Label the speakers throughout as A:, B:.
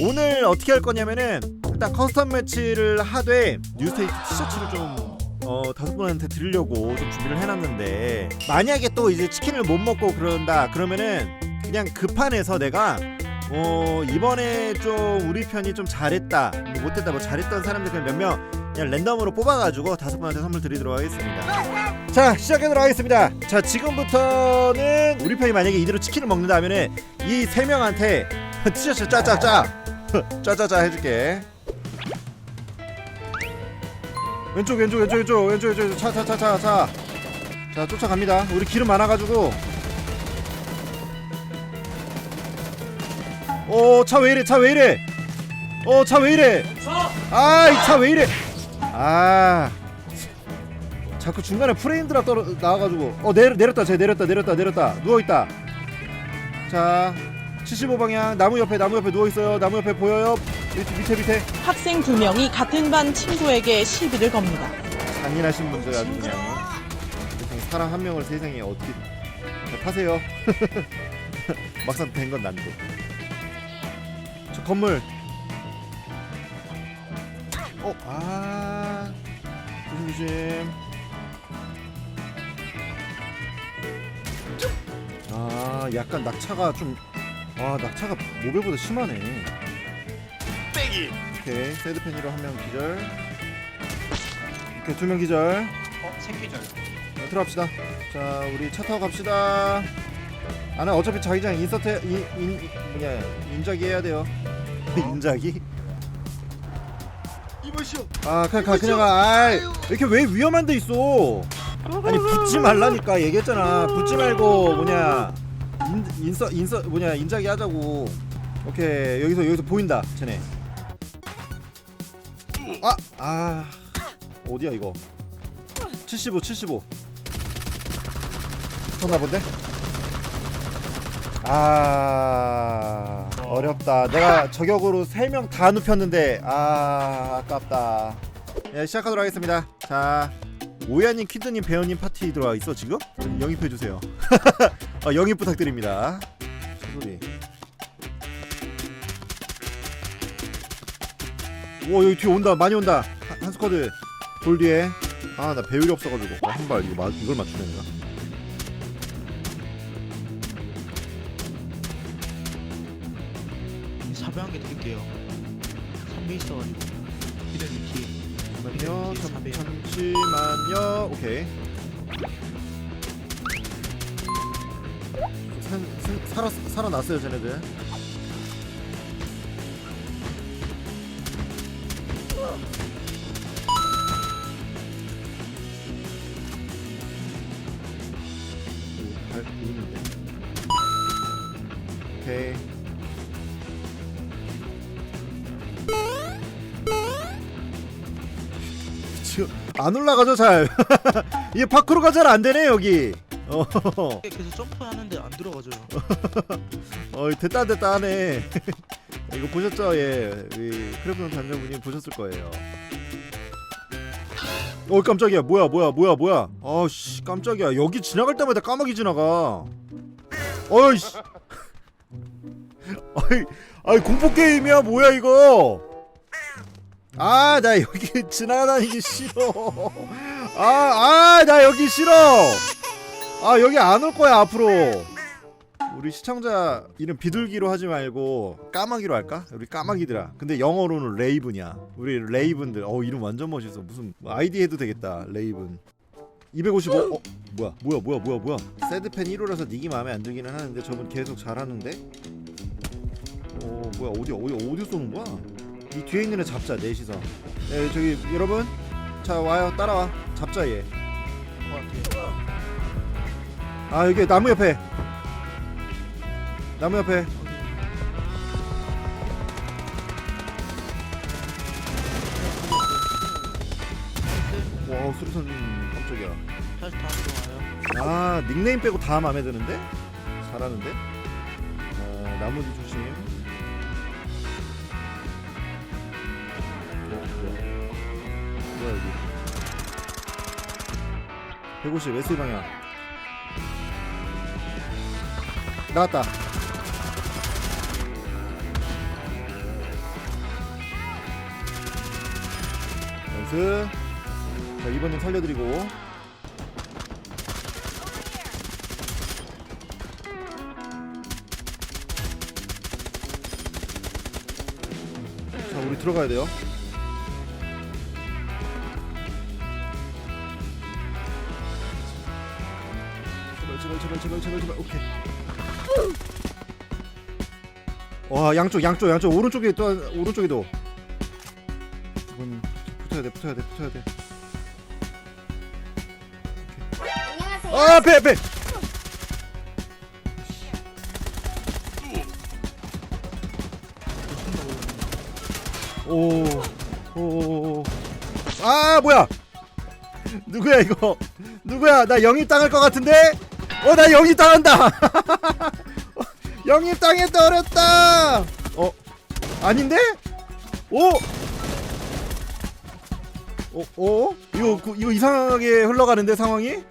A: 오늘 어떻게 할 거냐면은 일단 커스텀 매치를 하되 뉴스테이트 티셔츠를 좀 어, 다섯 분한테 드리려고 좀 준비를 해놨는데 만약에 또 이제 치킨을 못 먹고 그런다 그러면은 그냥 급한해서 내가 어 이번에 좀 우리 편이 좀 잘했다 뭐 못했다 뭐 잘했던 사람들 그냥 몇명 그냥 랜덤으로 뽑아가지고 다섯 분한테 선물 드리도록 하겠습니다. 자 시작하도록 하겠습니다. 자 지금부터는 우리 편이 만약에 이대로 치킨을 먹는다면은 이 세 명한테 티셔츠 짜짜짜 짜짜짜 해줄게. 왼쪽 왼쪽 왼쪽 왼쪽 왼쪽 왼쪽 차차차 차차. 자 쫓아갑니다. 우리 기름 많아가지고. 어차왜 이래 차 왜 이래? 어차왜 이래? 아이 차 왜 이래? 아. 자꾸 중간에 프레임 드랍 떨어 나와가지고. 어 내려 내렸다 쟤 내렸다 내렸다 내렸다. 누워 있다. 자 75방향. 나무 옆에 나무 옆에 누워 있어요. 나무 옆에 보여요. 밑에 밑에 밑에.
B: 학생 두 명이 같은 반 친구에게 시비를 겁니다.
A: 잔인하신 분들 아주 그냥. 세상에 사람 한 명을 세상에 어떻게 자, 타세요? 막상 된 건 난데. 저 건물. 어아. 조심 조심. 아 약간 낙차가 좀 아 낙차가 모벨보다 심하네
C: 빼기.
A: 오케이 새드펜이로 한 명 기절 이렇게 두명 기절
C: 어, 새끼절.
A: 네, 들어갑시다. 자, 우리 차 타고 갑시다. 아나 어차피 자기장 인서트 인, 인 뭐냐 인자기 해야 돼요. 인자기?
C: 이보시오.
A: 아 그냥 가 그냥 가. 아이, 이렇게 왜 위험한 데 있어? 아니 붙지 말라니까 얘기했잖아. 붙지 말고 뭐냐 인 인서 인서 뭐냐 인자기 하자고. 오케이 여기서 여기서 보인다 쟤네. 아 아. 어디야 이거? 75 75 붙었나 본데? 아 어렵다 내가 저격으로 3명 다 눕혔는데 아 아깝다 예 시작하도록 하겠습니다 자 오야님 퀴드님 배우님 파티 들어와 있어 지금? 좀 영입해 주세요. 아, 영입 부탁드립니다. 소리. 오 여기 뒤에 온다 많이 온다. 한, 한 스쿼드. 돌 뒤에. 아 나 배율이 없어가지고. 아, 한발 이거 마, 이걸 맞추냐 내가.
C: 사배 한 개 드릴게요. 3배 있어가지고.
A: 잠깐만요
C: 뒤에.
A: 잠,
C: 사배요.
A: 잠시만요. 오케이. 산, 산, 살아, 살아났어요 쟤네들 지금 안 올라가죠 잘. 이게 밖으로가 잘 안 되네 여기. 어,
C: 계속 점프하는데 안 들어가져요.
A: 어 됐다 됐다 하네. 이거 보셨죠? 예. 우리 크래프트 단장분이 보셨을 거예요. 어 깜짝이야. 뭐야 뭐야 뭐야 뭐야. 아씨 깜짝이야. 여기 지나갈 때마다 까마귀 지나가. 어이씨. 아이 아이 공포 게임이야? 뭐야 이거 아 나 여기 지나다니기 싫어. 아 아 나 여기 싫어. 아 여기 안 올 거야 앞으로. 우리 시청자 이름 비둘기로 하지 말고 까마귀로 할까? 우리 까마귀들아. 근데 영어로는 레이븐이야. 우리 레이븐들. 어 이름 완전 멋있어. 무슨 아이디 해도 되겠다 레이븐. 255 어? 뭐야? 뭐야 뭐야 뭐야 뭐야? 새드팬 1호라서 닉이 마음에 안 들기는 하는데 저분 계속 잘하는데? 어 뭐야 어디 어디 어디 쏘는 거야 이 뒤에 있는 애 잡자 넷이서. 네 저기 여러분. 자 와요. 따라와. 잡자 얘. 아 여기 나무 옆에. 나무 옆에. 와 수리선 깜짝이야.
C: 다시 다 들어와요.
A: 아 닉네임 빼고 다 마음에 드는데? 잘하는데? 어, 나무 뒤 조심 뭐야 여기. 150 SE 방향. 나왔다. 나이스 자 이번엔 살려드리고. 자 우리 들어가야 돼요. 제발 제발 제발 제발 제발 오케이 와 양쪽 양쪽 양쪽 오른쪽에 또 오른쪽에도 이건 붙어야 돼 붙어야 돼 붙어야 돼
D: 안녕하세요.
A: 아, 앞에 앞에. 오, 오, 오, 오. 아 뭐야? 누구야 이거? 누구야? 나 영입 당할 것 같은데? 어, 나 영입 당한다. 영입 당했다 어렸다. 어, 아닌데? 오. 어, 어? 이거 그- 이거 이상하게 흘러가는데 상황이?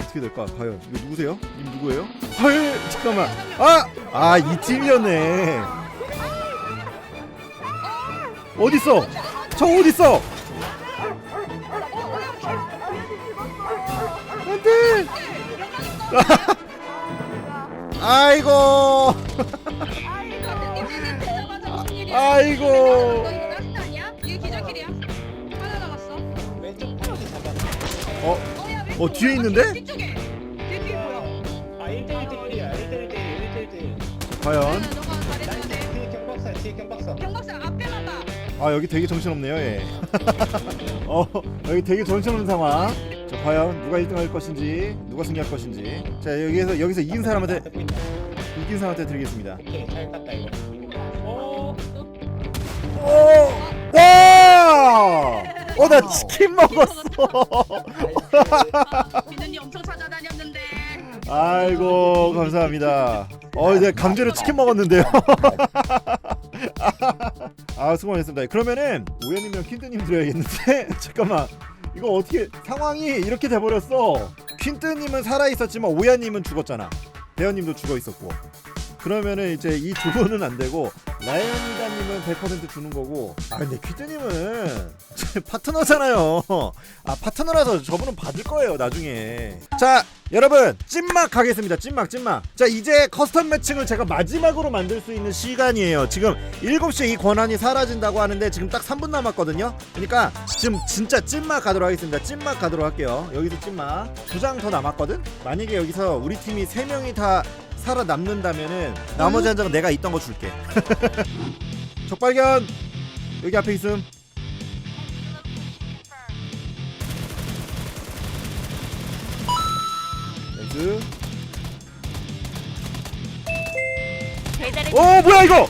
A: 어떻게 될까? 과연 이거 누구세요? 님 누구예요? 헐 잠깐만 아! 아 이 팀이었네 어딨어? 저 어딨어? 안돼 아이고 아이고 어? 어 뒤에 있는데?
E: 뒤쪽에 뒤에 뭐야?
F: 아 1대1 대1이야 1대1 대1 1대1대1
A: 과연. 아 여기 되게 정신없네요 예. 어 여기 되게 정신없는 상황 자 과연 누가 1등 할 것인지 누가 승리할 것인지 자 여기에서 여기서 이긴 사람한테. 이긴 사람한테 드리겠습니다
F: 이거 어!
A: 어나 치킨 먹었어
E: 비누님 엄청 찾아다녔는데.
A: 아이고 감사합니다 어 이제 강제로 치킨 먹었는데요 아 수고 많으셨습니다 그러면은 오연님이랑 퀸트님 드려야겠는데 잠깐만 이거 어떻게 상황이 이렇게 돼버렸어? 퀸트님은 살아있었지만 오야님은 죽었잖아. 대현님도 죽어있었고 그러면은 이제 이 두 분은 안 되고 라이언이다님은 100% 주는 거고 아 근데 퀴즈님은 제 파트너잖아요. 아 파트너라서 저분은 받을 거예요 나중에. 자 여러분 찐막 가겠습니다. 찐막 찐막. 자 이제 커스텀 매칭을 제가 마지막으로 만들 수 있는 시간이에요. 지금 7시에 이 권한이 사라진다고 하는데 지금 딱 3분 남았거든요. 그러니까 지금 진짜 찐막 가도록 하겠습니다. 찐막 가도록 할게요. 여기서 찐막. 두 장 더 남았거든? 만약에 여기서 우리 팀이 3명이 다 살아남는다면은 나머지 한 장은 내가 있던 거 줄게. 적발견! 여기 앞에 있음. 나이스. 오 뭐야 이거?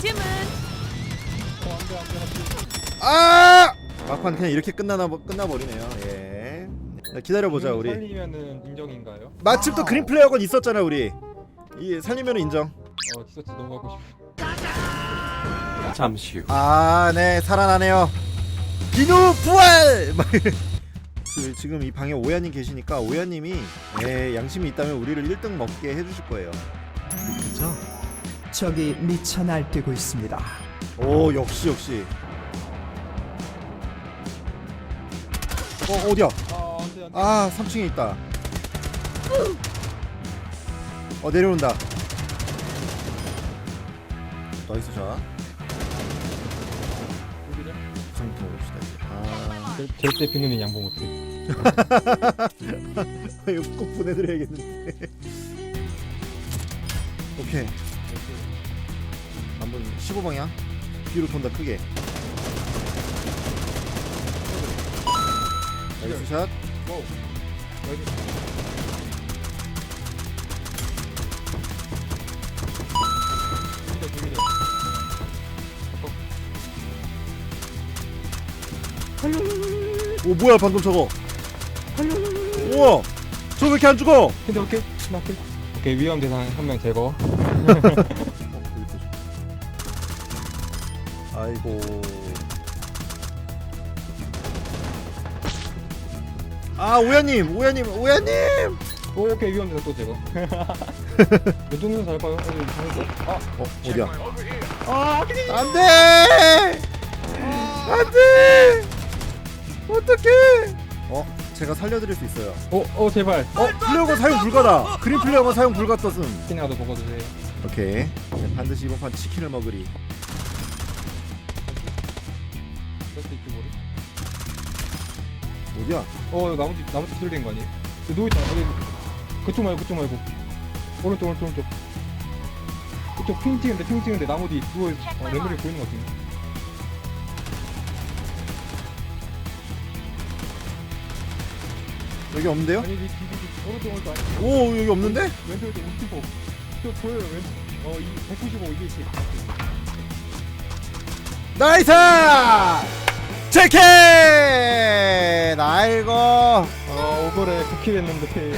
A: 아! 막판 그냥 이렇게 끝나나 끝나버리네요. 예. 자, 기다려 보자 우리.
G: 살리면은 인정인가요?
A: 마침 또 그린 플레이어건 있었잖아 우리 이 살리면 인정
G: 어 디서트 너무 하고 싶어.
A: 아, 네, 살아나네요. 비누 부활! 그, 지금 이 방에 오야님 계시니까 오야님이 에, 양심이 있다면 우리를 1등 먹게 해주실 거예요. 그렇죠?
H: 적이 미쳐 날뛰고 있습니다.
A: 오, 역시 역시. 어, 어디야?
G: 아 안돼 안돼.
A: 아, 3층에 있다. 어, 내려온다. 나이스 샷.
G: 여기냐?
A: 상품 봅시다. 이제. 아.
G: 절- 절대 비누는 양보 못해.
A: 이거 꼭 보내드려야겠는데. 오케이. 한번 15방향 뒤로 돈다 크게. 나이스 샷.
G: 비밀이야
A: 오 뭐야 방금 저거. 우와. 저왜 이렇게 안 죽어?
G: 근데 오케이 스마트. 오케이 위험 대상 한 명 제거.
A: 아이고. 아 오야님, 오야님, 오야님.
G: 오, 오케이 위험 대상 또 제거. 왼쪽은 잘까요? 어디 잘했어?
A: 아어 어디야? 안돼, 안돼, 어떡해 어 제가 살려드릴 수 있어요
G: 어, 어 제발.
A: 어 플레어건 사용 불가다 그린 플레어건 사용 불가 떴음
G: 치킨이라도 먹어주세요.
A: 오케이 네, 반드시 이번 판 치킨을 먹으리
G: 모르.
A: 어디야
G: 어 나머지 나머지 기절된 거 아니에요? 누워 있잖아. 여기 그쪽 말고 그쪽 말고 오른쪽 오른쪽 오른쪽. 그쪽 핑 찍은데 핑 찍은데 나무 뒤 누워 있. 어, 레벨이 보이는 것 같은데.
A: 여기 없는데요?
G: 아니 뒤 뒤, 뒤, 오른쪽 오른쪽 아니.
A: 오 여기 없는데?
G: 왼쪽 왼쪽 65. 저 보여요 왼. 어이 195, 220.
A: 나이스! 치킨!
G: 어 오버에 9킬 했는데.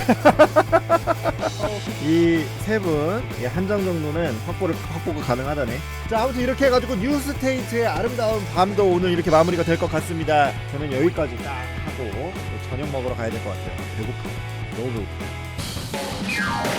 A: 이 세분한장 정도는 확보를 확보가 가능하다네. 자 아무튼 이렇게 해가지고 뉴스테이트의 아름다운 밤도 오늘 이렇게 마무리가 될 것 같습니다. 저는 여기까지 딱 하고 저녁 먹으러 가야 될 것 같아요. 배고파. 너무 배고파.